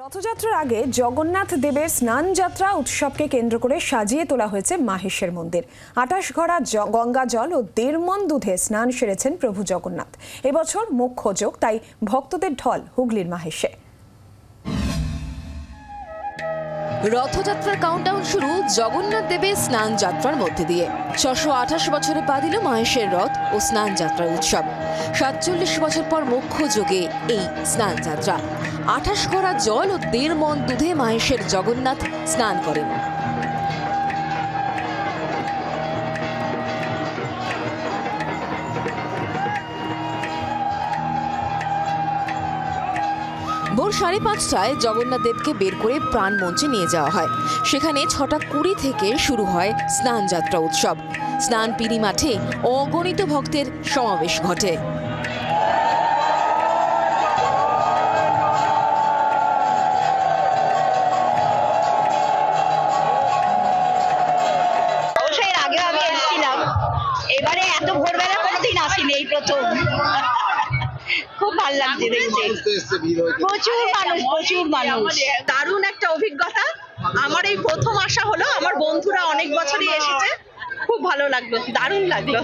রথযাত্রার আগে জগন্নাথ দেবের স্নান যাত্রা উৎসবকে কেন্দ্র করে সাজিয়ে তোলা হয়েছে মাহেশের মন্দির। আটাশ ঘড়া গঙ্গা জল ও দেড়মন দুধে স্নান সেরেছেন প্রভু জগন্নাথ। এবছর মুখ্য যোগ, তাই ভক্তদের ঢল হুগলির মাহেশে। রথযাত্রার কাউন্টডাউন শুরু জগন্নাথ দেবের স্নান যাত্রার মধ্যে দিয়ে। ছশো আঠাশ বছরে পা দিল মহেশের রথ ও স্নান যাত্রার উৎসব। সাতচল্লিশ বছর পর মুখ্য যোগে এই স্নান যাত্রা। আঠাশ করা জল ও দেড় মন দুধে মহেশের জগন্নাথ স্নান করেন। ভোর সাড়ে পাঁচটায় জগন্নাথ দেবকে বের করে প্রাণ মঞ্চে নিয়ে যাওয়া হয়। সেখানে ছটা কুড়ি থেকে শুরু হয় স্নান যাত্রা উৎসব। স্নান পিড়ি মাঠে অগণিত ভক্তের সমাবেশ ঘটে। এবারে এত ভোরবেলা কোনোদিন আসিনি এই প্রথম। ভালো লাগছে দেখতে। প্রচুর মানুষ প্রচুর মানুষ। দারুণ একটা অভিজ্ঞতা। আমার এই প্রথম আসা হলো আমার বন্ধুরা অনেক বছরই এসেছে। খুব ভালো লাগল দারুণ লাগল।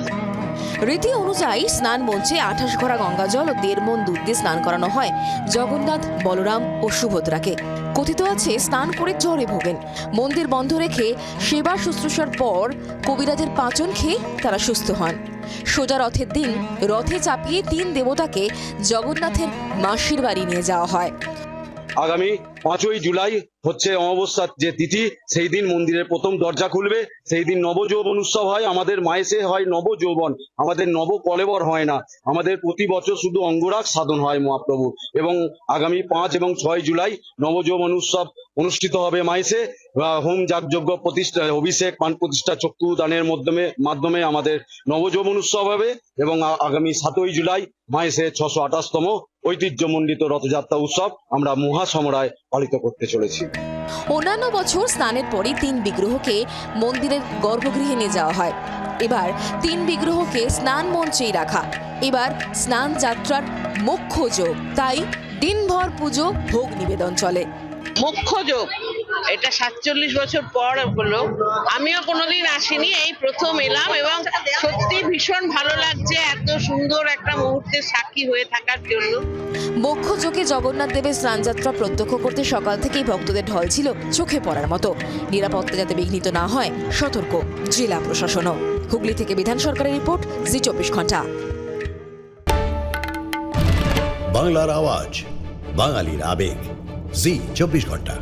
রীতি অনুযায়ী স্নান মঞ্চে আঠাশ ঘোড়া গঙ্গা জল ও দেড় মন দুধ দিয়ে স্নান করানো হয় জগন্নাথ বলরাম ও সুভদ্রাকে। কথিত আছে স্নান করে জ্বরে ভোগেন। মন্দির বন্ধ রেখে সেবা শুশ্রূষার পর কবিরাজের পাঁচন খেয়ে তারা সুস্থ হন। সোজা রথের দিন রথে চাপিয়ে তিন দেবতাকে জগন্নাথের মাসির বাড়ি নিয়ে যাওয়া হয়। আগামী পাঁচই জুলাই হচ্ছে অমাবস্যার যে তিথি, সেই দিন মন্দিরের প্রথম দরজা খুলবে। সেই দিন নবযৌবন উৎসব হয়। আমাদের মায়েসে হয় নবযৌবন। আমাদের নব কলেবর হয় না। আমাদের প্রতি বছর শুধু অঙ্গরাগ সাধন হয় মহাপ্রভু এবং আগামী পাঁচ এবং ছয় জুলাই নবযৌবন উৎসব অনুষ্ঠিত হবে আহ, হোম যাগযজ্ঞ প্রতিষ্ঠা অভিষেক পান প্রতিষ্ঠা চক্ষু দানের মাধ্যমে মাধ্যমে আমাদের নবযৌবন উৎসব হবে এবং আগামী সাতই জুলাই মায়েসে ছশো আঠাশতম ঐতিহ্যমণ্ডিত রথযাত্রা উৎসব আমরা মহাসমরায় পালিত করতে চলেছি। অন্যান্য বছর স্নানের পরই তিন বিগ্রহকে মন্দিরের গর্ভগৃহে নিয়ে যাওয়া হয়। এবার তিন বিগ্রহকে স্নান মঞ্চেই রাখা। এবার স্নান যাত্রার মুখ্য যোগ। তাই দিনভর পুজো ভোগ নিবেদন চলে। মুখ্য যোগ। এটা সাতচল্লিশ বছর পর হলো। আমিও কোনোদিন আসিনি এই প্রথম এলাম এবং সত্যি ভীষণ ভালো লাগছে এত সুন্দর একটা মুহূর্তের সাক্ষী হয়ে থাকার জন্য। মুখ্য যোগে জগন্নাথ দেবের স্নানযাত্রা প্রত্যক্ষ করতে সকাল থেকেই ভক্তদের ঢল ছিল চোখে পড়ার মতো। নিরাপত্তা যাতে বিঘ্নিত না হয় সতর্ক জেলা প্রশাসনও। হুগলি থেকে বিধান সরকারের রিপোর্ট জি চব্বিশ ঘণ্টা। বাংলার আওয়াজ বাঙালির আবেগ। জি চব্বিশ ঘণ্টা।